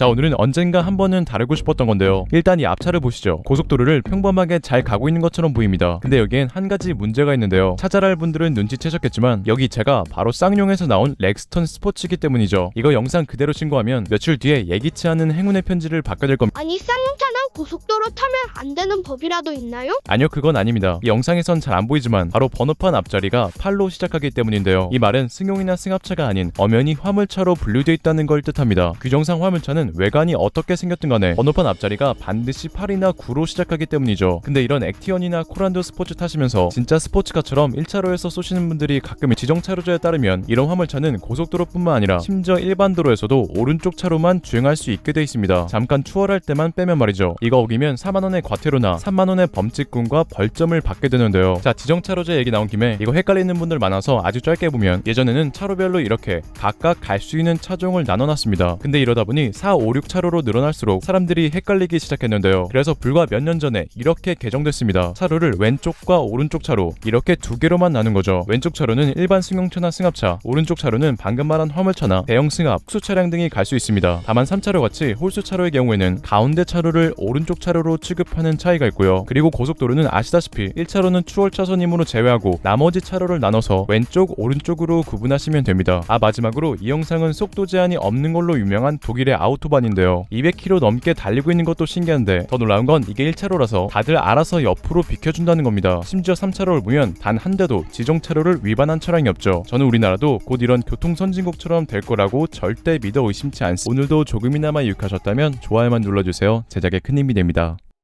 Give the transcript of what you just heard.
자 오늘은 언젠가 한 번은 다루고 싶었던 건데요. 일단 이 앞차를 보시죠. 고속도로를 평범하게 잘 가고 있는 것처럼 보입니다. 근데 여기엔 한 가지 문제가 있는데요. 찾아라 할 분들은 눈치채셨겠지만 여기 제가 바로 쌍용에서 나온 렉스턴 스포츠이기 때문이죠. 이거 영상 그대로 신고하면 며칠 뒤에 예기치 않은 행운의 편지를 받게 될 겁니다. 아니 쌍용차는 고속도로 타면 안 되는 법이라도 있나요? 아니요 그건 아닙니다. 이 영상에선 잘 안 보이지만 바로 번호판 앞자리가 8로 시작하기 때문인데요. 이 말은 승용이나 승합차가 아닌 엄연히 화물차로 분류되어 있다는 걸 뜻합니다. 규정상 화물차는 외관이 어떻게 생겼든 간에 번호판 앞자리가 반드시 8이나 9로 시작하기 때문이죠. 근데 이런 액티언이나 코란도 스포츠 타시면서 진짜 스포츠카처럼 1차로에서 쏘시는 분들이 가끔 지정차로제에 따르면 이런 화물차는 고속도로뿐만 아니라 심지어 일반 도로에서도 오른쪽 차로만 주행할 수 있게 돼 있습니다. 잠깐 추월할 때만 빼면 말이죠. 이거 어기면 4만원의 과태료나 3만원의 범칙금과 벌점을 받게 되는데요. 자 지정차로제 얘기 나온 김에 이거 헷갈리는 분들 많아서 아주 짧게 보면 예전에는 차로별로 이렇게 각각 갈 수 있는 차종을 나눠놨습니다. 근데 이러다 보니 4, 5, 6 차로로 늘어날수록 사람들이 헷갈리기 시작했는데요. 그래서 불과 몇 년 전에 이렇게 개정됐습니다. 차로를 왼쪽과 오른쪽 차로 이렇게 두 개로만 나눈 거죠. 왼쪽 차로는 일반 승용차나 승합차 오른쪽 차로는 방금 말한 화물차나 대형 승합 흡수 차량 등이 갈 수 있습니다. 다만 3차로 같이 홀수 차로의 경우에는 가운데 차로를 오른쪽 차로로 취급하는 차이가 있고요. 그리고 고속도로는 아시다시피 1차로는 추월 차선이므로 제외하고 나머지 차로를 나눠서 왼쪽 오른쪽으로 구분하시면 됩니다. 아 마지막으로 이 영상은 속도 제한이 없는 걸로 유명한 독일의 아 우토반인데요. 200km 넘게 달리고 있는 것도 신기한데 더 놀라운 건 이게 1차로라서 다들 알아서 옆으로 비켜준다는 겁니다. 심지어 3차로를 보면 단 한 대도 지정차로를 위반한 차량이 없죠. 저는 우리나라도 곧 이런 교통 선진국처럼 될 거라고 절대 믿어 의심치 않습니다. 오늘도 조금이나마 유익하셨다면 좋아요만 눌러주세요. 제작에 큰 힘이 됩니다